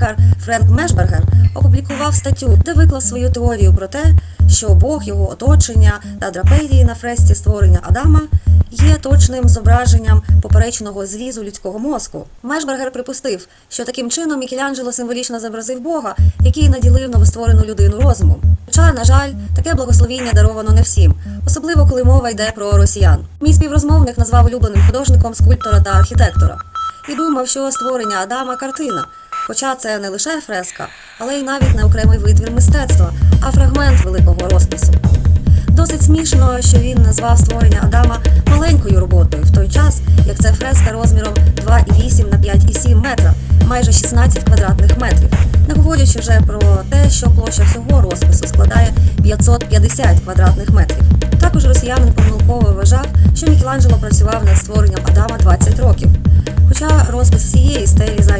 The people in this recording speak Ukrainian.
лікар Френк Мешбергер опублікував статтю, де виклав свою теорію про те, що Бог, його оточення та драпедії на фресці створення Адама є точним зображенням поперечного зрізу людського мозку. Мешбергер припустив, що таким чином Мікеланджело символічно зобразив Бога, який наділив новостворену людину розумом. Хоча, на жаль, таке благословіння даровано не всім, особливо коли мова йде про росіян. Мій співрозмовник назвав улюбленим художником скульптора та архітектора і думав, що створення Адама картина. Хоча це не лише фреска, але й навіть не окремий витвір мистецтва, а фрагмент великого розпису. Досить смішно, що він назвав створення Адама маленькою роботою, в той час, як це фреска розміром 2,8 на 5,7 метра, майже 16 квадратних метрів, не говорячи вже про те, що площа всього розпису складає 550 квадратних метрів. Також росіянин помилково вважав, що Мікеланджело працював над створенням Адама 20 років, хоча розпис всієї стелі зайняв 4 з перервами.